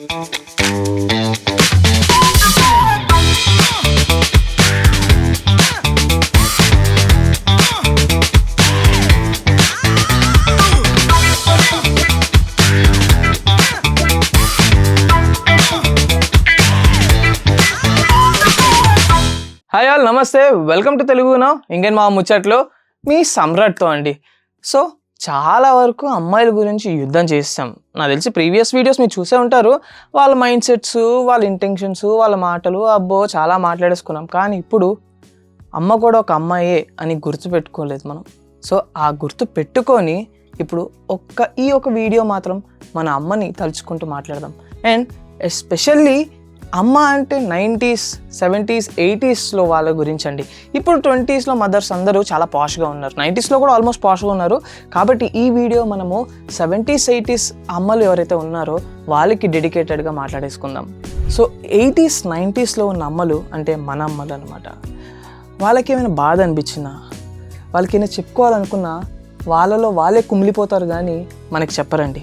Hi all నమస్తే. Welcome to తెలుగునో ఇంకేం మా ముచ్చట్లో? మీ సమ్రాట్తో అండి. సో చాలా వరకు అమ్మాయిల గురించి యుద్ధం చేస్తాం. నాకు తెలిసి ప్రీవియస్ వీడియోస్ మీరు చూసే ఉంటారు. వాళ్ళ మైండ్ సెట్స్ వాళ్ళ ఇంటెన్షన్స్ వాళ్ళ మాటలు అబ్బో చాలా మాట్లాడేసుకున్నాం. కానీ ఇప్పుడు అమ్మ కూడా ఒక అమ్మాయే అని గుర్తు పెట్టుకోలేదు మనం. సో ఆ గుర్తు పెట్టుకొని ఇప్పుడు ఒక్క ఈ ఒక వీడియో మాత్రం మన అమ్మని తలుచుకుంటూ మాట్లాడదాం. అండ్ ఎస్పెషల్లీ అమ్మ అంటే నైంటీస్ సెవెంటీస్ ఎయిటీస్లో వాళ్ళ గురించి అండి ఇప్పుడు ట్వంటీస్లో మదర్స్ అందరూ చాలా పాష్గా ఉన్నారు. నైంటీస్లో కూడా ఆల్మోస్ట్ పాష్గా ఉన్నారు. కాబట్టి ఈ వీడియో మనము సెవెంటీస్ ఎయిటీస్ అమ్మలు ఎవరైతే ఉన్నారో వాళ్ళకి డెడికేటెడ్గా మాట్లాడేసుకుందాం. సో ఎయిటీస్ నైంటీస్లో ఉన్న అమ్మలు అంటే మన అమ్మలు అనమాట వాళ్ళకి ఏమైనా బాధ అనిపించినా వాళ్ళకి ఏమైనా చెప్పుకోవాలనుకున్నా వాళ్ళలో వాళ్ళే కుమిలిపోతారు కానీ మనకి చెప్పరండి.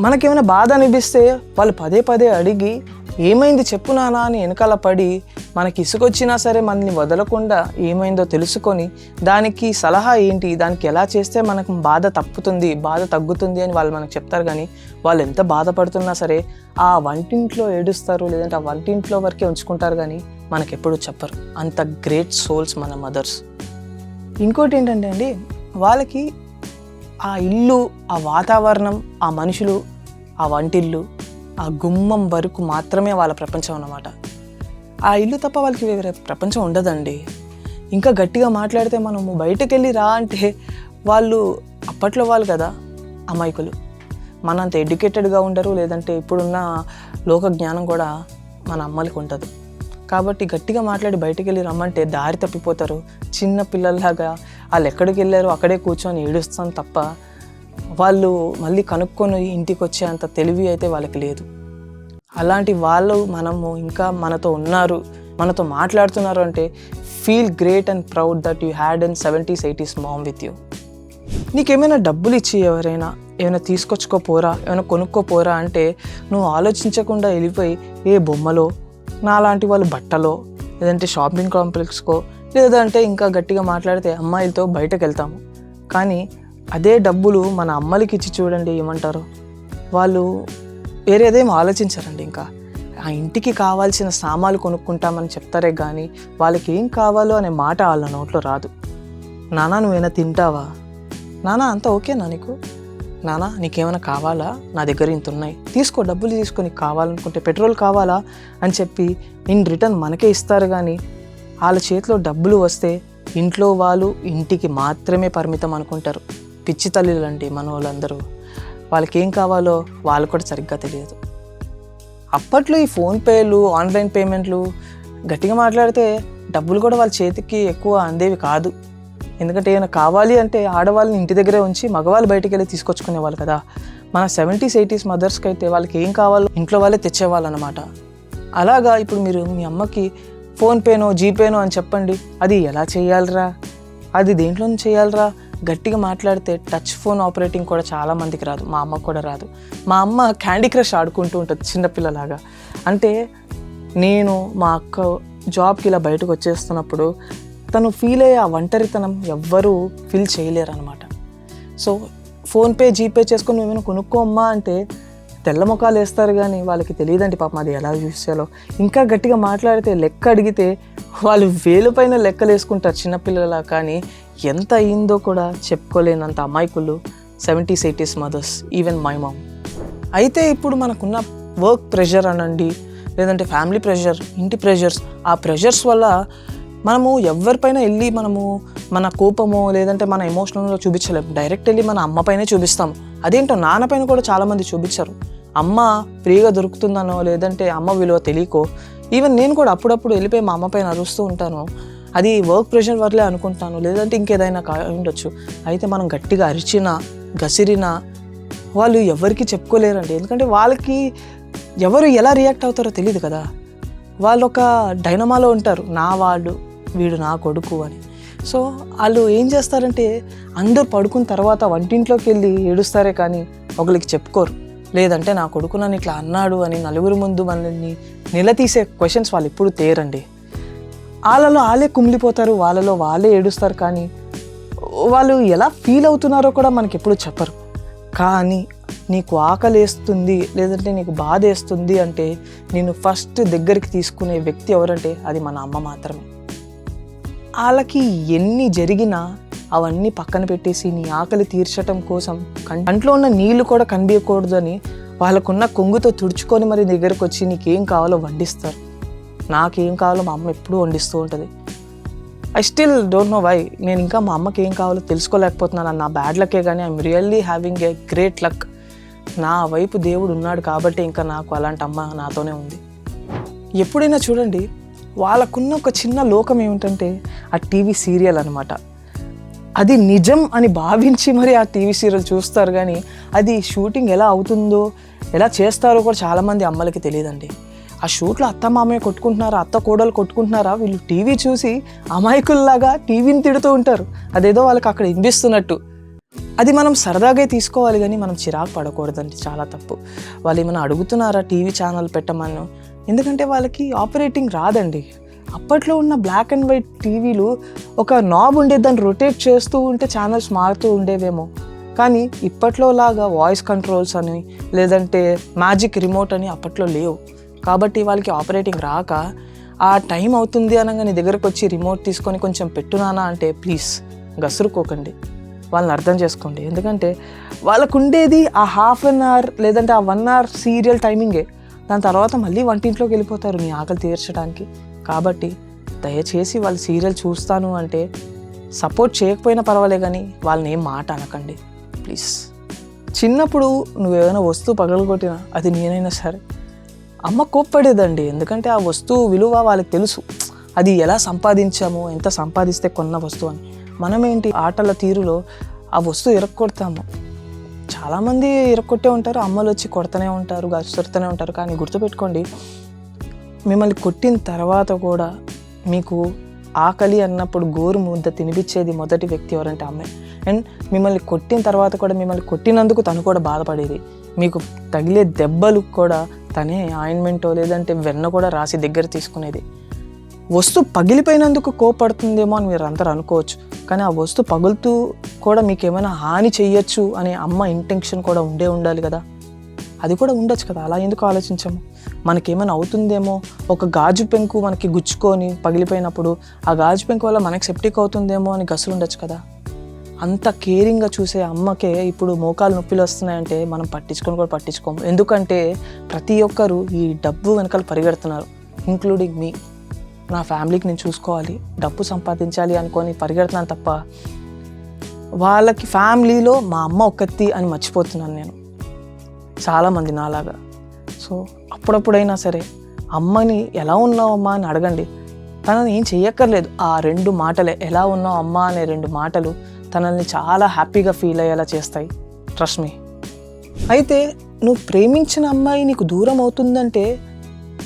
మనకేమైనా బాధ అనిపిస్తే వాళ్ళు పదే పదే అడిగి ఏమైంది చెప్పు నానా అని వెనకాల పడి మనకి ఇసుకొచ్చినా సరే మనల్ని వదలకుండా ఏమైందో తెలుసుకొని దానికి సలహా ఏంటి దానికి ఎలా చేస్తే మనకు బాధ తప్పుతుంది బాధ తగ్గుతుంది అని వాళ్ళు మనకు చెప్తారు కానీ వాళ్ళు ఎంత బాధపడుతున్నా సరే ఆ వంటింట్లో ఏడుస్తారు లేదంటే ఆ వంటింట్లో వరకే ఉంచుకుంటారు కానీ మనకు ఎప్పుడు చెప్పరు. అంత గ్రేట్ సోల్స్ మన మదర్స్. ఇంకోటి ఏంటంటే అండి వాళ్ళకి ఆ ఇల్లు ఆ వాతావరణం ఆ మనుషులు ఆ వంటిల్లు ఆ గుమ్మం వరకు మాత్రమే వాళ్ళ ప్రపంచం అన్నమాట. ఆ ఇల్లు తప్ప వాళ్ళకి వేరే ప్రపంచం ఉండదండి. ఇంకా గట్టిగా మాట్లాడితే మనము బయటకు వెళ్ళి రా అంటే వాళ్ళు అప్పట్లో వాళ్ళు కదా అమాయకులు. మనంత ఎడ్యుకేటెడ్గా ఉండరు లేదంటే ఇప్పుడున్న లోక జ్ఞానం కూడా మన అమ్మలకి ఉంటుంది కాబట్టి గట్టిగా మాట్లాడి బయటకు వెళ్ళి రమ్మంటే దారి తప్పిపోతారు. చిన్న పిల్లల్లాగా వాళ్ళు ఎక్కడికి వెళ్ళారో అక్కడే కూర్చొని ఏడుస్తాం తప్ప వాళ్ళు మళ్ళీ కనుక్కొని ఇంటికి వచ్చేంత తెలివి అయితే వాళ్ళకి లేదు. అలాంటి వాళ్ళు మనము ఇంకా మనతో ఉన్నారు మనతో మాట్లాడుతున్నారు అంటే feel great and proud that you had and seventies eighties mom with you నీకేమైనా డబ్బులు ఇచ్చి ఎవరైనా ఏమైనా తీసుకొచ్చుకోపోరా ఏమైనా కొనుక్కోపోరా అంటే నువ్వు ఆలోచించకుండా వెళ్ళిపోయి ఏ బొమ్మలో నాలాంటి వాళ్ళు బట్టలో లేదంటే షాపింగ్ కాంప్లెక్స్కో లేదంటే ఇంకా గట్టిగా మాట్లాడితే అమ్మాయిలతో బయటకు వెళ్తాము కానీ అదే డబ్బులు మన అమ్మలకి ఇచ్చి చూడండి ఏమంటారు. వాళ్ళు వేరేదేం ఆలోచించారండి ఇంకా. ఆ ఇంటికి కావాల్సిన సామాన్లు కొనుక్కుంటామని చెప్తారే కానీ వాళ్ళకి ఏం కావాలో అనే మాట వాళ్ళ నోట్లో రాదు. నానా నువ్వేనా తింటావా? నానా అంతా ఓకేనా నీకు? నానా నీకేమైనా కావాలా? నా దగ్గర ఇంత ఉన్నాయి. తీసుకో డబ్బులు తీసుకొని కావాలనుకుంటే పెట్రోల్ కావాలా అని చెప్పి ఇన్ రిటర్న్ మనకే ఇస్తారు కానీ వాళ్ళ చేతిలో డబ్బులు వస్తే ఇంట్లో వాళ్ళు ఇంటికి మాత్రమే పరిమితం అనుకుంటారు. పిచ్చి తల్లిలు అండి మన వాళ్ళందరూ వాళ్ళకి ఏం కావాలో వాళ్ళు కూడా సరిగ్గా తెలియదు. అప్పట్లో ఈ ఫోన్పేలు ఆన్లైన్ పేమెంట్లు గట్టిగా మాట్లాడితే డబ్బులు కూడా వాళ్ళ చేతికి ఎక్కువ అందేవి కాదు. ఎందుకంటే ఏమైనా కావాలి అంటే ఆడవాళ్ళని ఇంటి దగ్గరే ఉంచి మగవాళ్ళు బయటికి వెళ్ళి తీసుకొచ్చుకునేవాళ్ళు కదా. మన సెవెంటీస్ ఎయిటీస్ మదర్స్కి అయితే వాళ్ళకి ఏం కావాలో ఇంట్లో వాళ్ళే తెచ్చేవాళ్ళు అనమాట అలాగా ఇప్పుడు మీరు మీ అమ్మకి ఫోన్పేనో జీపేనో అని చెప్పండి. అది ఎలా చేయాలరా? అది దేంట్లో చేయాలరా? గట్టిగా మాట్లాడితే టచ్ ఫోన్ ఆపరేటింగ్ కూడా చాలా మందికి రాదు. మా అమ్మకు కూడా రాదు. మా అమ్మ క్యాండీ క్రష్ ఆడుకుంటూ ఉంటుంది చిన్నపిల్లలాగా అంటే నేను మా అక్క జాబ్కి ఇలా బయటకు వచ్చేస్తున్నప్పుడు తను ఫీల్ అయ్యే ఆ ఒంటరితనం ఎవ్వరూ ఫీల్ చేయలేరు అనమాట సో ఫోన్పే జీపే చేసుకొని ఏమైనా కొనుక్కోమ్మా అంటే తెల్ల ముఖాలు వేస్తారు కానీ వాళ్ళకి తెలియదండి పాపం అది ఎలా యూస్ చేయాలో. ఇంకా గట్టిగా మాట్లాడితే లెక్క అడిగితే వాళ్ళు వేలుపైన లెక్కలు వేసుకుంటారు చిన్నపిల్లల కానీ ఎంత అయిందో కూడా చెప్పుకోలేనంత అమాయకులు seventies eighties mothers even my mom అయితే ఇప్పుడు మనకున్న వర్క్ ప్రెషర్ అనండి లేదంటే ఫ్యామిలీ ప్రెషర్ ఇంటి ప్రెషర్స్ ఆ ప్రెషర్స్ వల్ల మనము ఎవరిపైన వెళ్ళి మనము మన కోపమో లేదంటే మన ఎమోషనల్గా చూపించలేము డైరెక్ట్ వెళ్ళి మన అమ్మ పైనే చూపిస్తాం. అదేంటో నాన్న పైన కూడా చాలామంది చూపించరు. అమ్మ ఫ్రీగా దొరుకుతుందనో లేదంటే అమ్మ విలువ తెలియకో ఈవెన్ నేను కూడా అప్పుడప్పుడు వెళ్ళిపోయి మా అమ్మ పైన అరుస్తూ ఉంటాను. అది వర్క్ ప్రెషర్ వల్లే అనుకుంటాను. లేదంటే ఇంకేదైనా కా ఉండొచ్చు. అయితే మనం గట్టిగా అరిచినా గసిరినా వాళ్ళు ఎవరికి చెప్పుకోలేరండి. ఎందుకంటే వాళ్ళకి ఎవరు ఎలా రియాక్ట్ అవుతారో తెలియదు కదా. వాళ్ళు ఒక డైనమాలో ఉంటారు. నా వాళ్ళు వీడు నా కొడుకు అని. సో వాళ్ళు ఏం చేస్తారంటే అందరూ పడుకున్న తర్వాత వంటింట్లోకి వెళ్ళి ఏడుస్తారే కానీ ఒకరికి చెప్పుకోరు. లేదంటే నా కొడుకు నన్ను ఇట్లా అన్నాడు అని నలుగురు ముందు మనల్ని నిలదీసే క్వశ్చన్స్ వాళ్ళు ఎప్పుడు తేరండి. వాళ్ళలో వాళ్ళే కుమిలిపోతారు వాళ్ళలో వాళ్ళే ఏడుస్తారు కానీ వాళ్ళు ఎలా ఫీల్ అవుతున్నారో కూడా మనకి ఎప్పుడు చెప్పరు. కానీ నీకు ఆకలేస్తుంది లేదంటే నీకు బాధ వేస్తుంది అంటే నేను ఫస్ట్ దగ్గరికి తీసుకునే వ్యక్తి ఎవరంటే అది మన అమ్మ మాత్రమే. వాళ్ళకి ఎన్ని జరిగినా అవన్నీ పక్కన పెట్టేసి నీ ఆకలి తీర్చటం కోసం కంట్లో ఉన్న నీళ్ళు కూడా కనిపించకూడదని వాళ్ళకున్న కొంగుతో తుడుచుకొని మరి దగ్గరకు వచ్చి నీకేం కావాలో వండిస్తారు. నాకేం కావాలో మా అమ్మ ఎప్పుడూ వండిస్తూ ఉంటుంది. I still don't know why నేను ఇంకా మా అమ్మకి ఏం కావాలో తెలుసుకోలేకపోతున్నాను. నా బ్యాడ్ లక్కే కానీ I'm really having a great luck నా వైపు దేవుడు ఉన్నాడు కాబట్టి ఇంకా నాకు అలాంటి అమ్మ నాతోనే ఉంది. ఎప్పుడైనా చూడండి వాళ్ళకున్న ఒక చిన్న లోకం ఏమిటంటే ఆ టీవీ సీరియల్ అనమాట అది నిజం అని భావించి మరి ఆ టీవీ సీరియల్ చూస్తారు కానీ అది షూటింగ్ ఎలా అవుతుందో ఎలా చేస్తారో కూడా చాలామంది అమ్మలకి తెలియదండి. ఆ షూట్లో అత్త మామయ్య కొట్టుకుంటున్నారా అత్త కోడలు కొట్టుకుంటున్నారా వీళ్ళు టీవీ చూసి అమాయకుల్లాగా టీవీని తిడుతూ ఉంటారు. అదేదో వాళ్ళకి అక్కడ వినిపిస్తున్నట్టు. అది మనం సరదాగా తీసుకోవాలి కానీ మనం చిరాకు పడకూడదండి చాలా తప్పు. వాళ్ళు ఏమైనా అడుగుతున్నారా టీవీ ఛానల్ పెట్టమని? ఎందుకంటే వాళ్ళకి ఆపరేటింగ్ రాదండి. అప్పట్లో ఉన్న బ్లాక్ అండ్ వైట్ టీవీలు ఒక నాబ్ ఉండేది దాన్ని రొటేట్ చేస్తూ ఉంటే ఛానల్స్ మారుతూ ఉండేవేమో. కానీ ఇప్పట్లో లాగా వాయిస్ కంట్రోల్స్ అని లేదంటే మ్యాజిక్ రిమోట్ అని అప్పట్లో లేవు. కాబట్టి వాళ్ళకి ఆపరేటింగ్ రాక ఆ టైం అవుతుంది అనగా నీ దగ్గరకు వచ్చి రిమోట్ తీసుకొని కొంచెం పెట్టునానా అంటే ప్లీజ్ గసురుకోకండి. వాళ్ళని అర్థం చేసుకోండి. ఎందుకంటే వాళ్ళకు ఉండేది ఆ హాఫ్ అన్ అవర్ లేదంటే ఆ వన్ అవర్ సీరియల్ టైమింగే దాని తర్వాత మళ్ళీ వంటింట్లోకి వెళ్ళిపోతారు నీ ఆకలి తీర్చడానికి. కాబట్టి దయచేసి వాళ్ళు సీరియల్ చూస్తాను అంటే సపోర్ట్ చేయకపోయినా పర్వాలే కానీ వాళ్ళని ఏం మాట అనకండి. ప్లీజ్. చిన్నప్పుడు నువ్వేమైనా వస్తువు పగలగొట్టినా అది నేనైనా సరే. అమ్మ కోప్పడేదండి. ఎందుకంటే ఆ వస్తువు విలువ వాళ్ళకి తెలుసు. అది ఎలా సంపాదించాము ఎంత సంపాదిస్తే కొన్న వస్తువు అని. మనమేంటి ఆటల తీరులో ఆ వస్తువు ఇరక్కొడతాము చాలామంది ఇరక్కొట్టే ఉంటారు అమ్మలు వచ్చి కొడుతూనే ఉంటారు గసురుతూనే ఉంటారు. కానీ గుర్తుపెట్టుకోండి మిమ్మల్ని కొట్టిన తర్వాత కూడా మీకు ఆకలి అన్నప్పుడు గోరు ముద్ద తినిపించేది మొదటి వ్యక్తి ఎవరంటే అమ్మే. అండ్ మిమ్మల్ని కొట్టిన తర్వాత కూడా మిమ్మల్ని కొట్టినందుకు తను కూడా బాధపడేది. మీకు తగిలే దెబ్బలు కూడా తనే ఆయింట్మెంటో లేదంటే వెన్న కూడా రాసి దగ్గర తీసుకునేది. వస్తువు పగిలిపోయినందుకు కోపడుతుందేమో అని మీరు అందరూ అనుకోవచ్చు. కానీ ఆ వస్తువు పగులుతూ కూడా మీకు ఏమైనా హాని చేయొచ్చు అనే అమ్మ ఇంటెన్షన్ కూడా ఉండే ఉండాలి కదా. అది కూడా ఉండొచ్చు కదా. అలా ఎందుకు ఆలోచించాము? మనకేమైనా అవుతుందేమో? ఒక గాజు పెంకు మనకి గుచ్చుకొని పగిలిపోయినప్పుడు ఆ గాజు పెంకు వల్ల మనకి సెప్టిక్ అవుతుందేమో అని గసులు ఉండొచ్చు కదా. అంత కేరింగ్గా చూసే అమ్మకే ఇప్పుడు మోకాలు నొప్పిలు వస్తున్నాయంటే మనం పట్టించుకొని కూడా పట్టించుకోము. ఎందుకంటే ప్రతి ఒక్కరు ఈ డబ్బు వెనకాల పరిగెడుతున్నారు ఇంక్లూడింగ్ మీ నా ఫ్యామిలీకి నేను చూసుకోవాలి డబ్బు సంపాదించాలి అనుకొని పరిగెడుతున్నాను తప్ప వాళ్ళకి ఫ్యామిలీలో మా అమ్మ ఒక్కత్తి అని మర్చిపోతున్నాను నేను. చాలామంది నాలాగా. సో అప్పుడప్పుడైనా సరే అమ్మని ఎలా ఉన్నావు అమ్మా అని అడగండి. తనని ఏం చెయ్యక్కర్లేదు. ఆ రెండు మాటలే ఎలా ఉన్నావు అమ్మా అనే రెండు మాటలు తనల్ని చాలా హ్యాపీగా ఫీల్ అయ్యేలా చేస్తాయి. ట్రస్ట్ మీ అయితే నువ్వు ప్రేమించిన అమ్మాయి నీకు దూరం అవుతుందంటే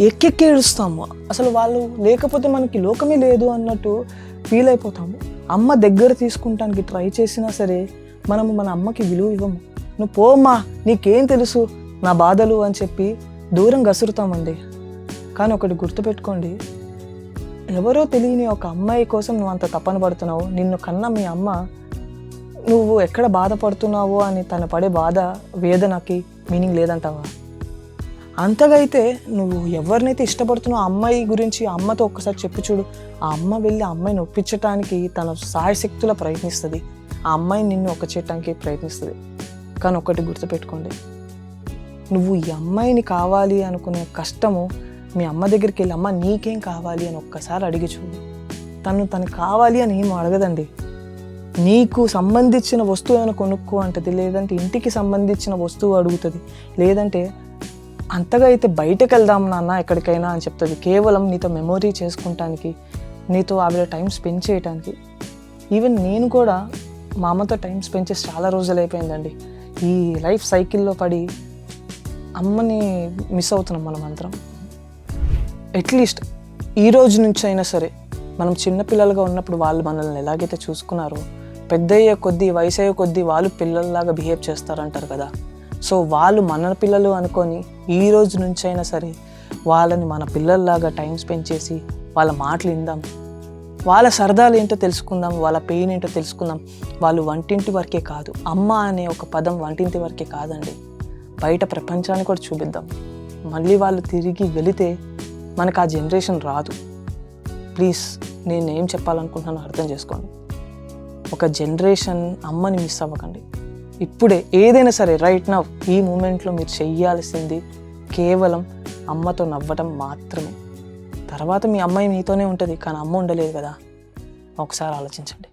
ఎక్కెక్కి ఏడుస్తాము అసలు వాళ్ళు లేకపోతే మనకి లోకమే లేదు అన్నట్టు ఫీల్ అయిపోతాము. అమ్మ దగ్గర తీసుకుంటానికి ట్రై చేసినా సరే మనము మన అమ్మకి విలువ ఇవ్వము. నువ్వు పోమ్మా నీకేం తెలుసు? నా బాధలు అని చెప్పి దూరం గసురుతామండి కానీ ఒకటి గుర్తుపెట్టుకోండి. ఎవరో తెలియని ఒక అమ్మాయి కోసం నువ్వు అంత తపన పడుతున్నావు. నిన్ను కన్నా మీ అమ్మ నువ్వు ఎక్కడ బాధపడుతున్నావో అని తన పడే బాధ వేదనకి మీనింగ్ లేదంటావా? అంతగా అయితే నువ్వు ఎవరినైతే ఇష్టపడుతున్నావు అమ్మాయి గురించి ఆ అమ్మతో ఒక్కసారి చెప్పి చూడు. ఆ అమ్మ వెళ్ళి ఆ అమ్మాయిని ఒప్పించడానికి తన సాయశక్తుల ప్రయత్నిస్తుంది. ఆ అమ్మాయి నిన్ను ఒక చేయటానికి ప్రయత్నిస్తుంది. కానీ ఒకటి గుర్తుపెట్టుకోండి. నువ్వు ఈ అమ్మాయిని కావాలి అనుకునే కష్టము మీ అమ్మ దగ్గరికి వెళ్ళి అమ్మ నీకేం కావాలి? అని ఒక్కసారి అడిగి చూడు. తను తను కావాలి అని ఏం అడగదండి. నీకు సంబంధించిన వస్తువు ఏమైనా కొనుక్కో అంటది లేదంటే ఇంటికి సంబంధించిన వస్తువు అడుగుతుంది లేదంటే అంతగా అయితే బయటకు వెళ్దాం నాన్న ఎక్కడికైనా అని చెప్తుంది. కేవలం నీతో మెమొరీ చేసుకుంటానికి నీతో ఆవిడ టైం స్పెండ్ చేయటానికి. ఈవెన్ నేను కూడా మా అమ్మతో టైం స్పెండ్ చేసి చాలా రోజులు అయిపోయిందండి. ఈ లైఫ్ సైకిల్లో పడి అమ్మని మిస్ అవుతున్నాం మనం అందరం. అట్లీస్ట్ ఈ రోజు నుంచి అయినా సరే మనం చిన్నపిల్లలుగా ఉన్నప్పుడు వాళ్ళు మనల్ని ఎలాగైతే చూసుకున్నారో పెద్దయ్యే కొద్దీ వయసు అయ్యే కొద్దీ వాళ్ళు పిల్లల్లాగా బిహేవ్ చేస్తారంటారు కదా. సో వాళ్ళు మన పిల్లలు అనుకొని ఈ రోజు నుంచి అయినా సరే వాళ్ళని మన పిల్లల్లాగా టైం స్పెండ్ చేసి వాళ్ళ మాటలు ఇందాం వాళ్ళ సరదాలు ఏంటో తెలుసుకుందాం వాళ్ళ పెయిన్ ఏంటో తెలుసుకుందాం. వాళ్ళు వంటింటి వరకే కాదు అమ్మ అనే ఒక పదం వంటింటి వరకే కాదండి. బయట ప్రపంచాన్ని కూడా చూపిద్దాం. మళ్ళీ వాళ్ళు తిరిగి వెళితే మనకు ఆ జనరేషన్ రాదు. ప్లీజ్ నేను ఏం చెప్పాలనుకుంటున్నానో అర్థం చేసుకోండి. ఒక జనరేషన్ అమ్మని మిస్ అవ్వకండి. ఇప్పుడే ఏదైనా సరే రైట్ నవ్ ఈ మూమెంట్లో మీరు చెయ్యాల్సింది కేవలం అమ్మతో నవ్వటం మాత్రమే. తర్వాత మీ అమ్మాయి మీతోనే ఉంటుంది కానీ అమ్మ ఉండలేదు కదా. ఒకసారి ఆలోచించండి.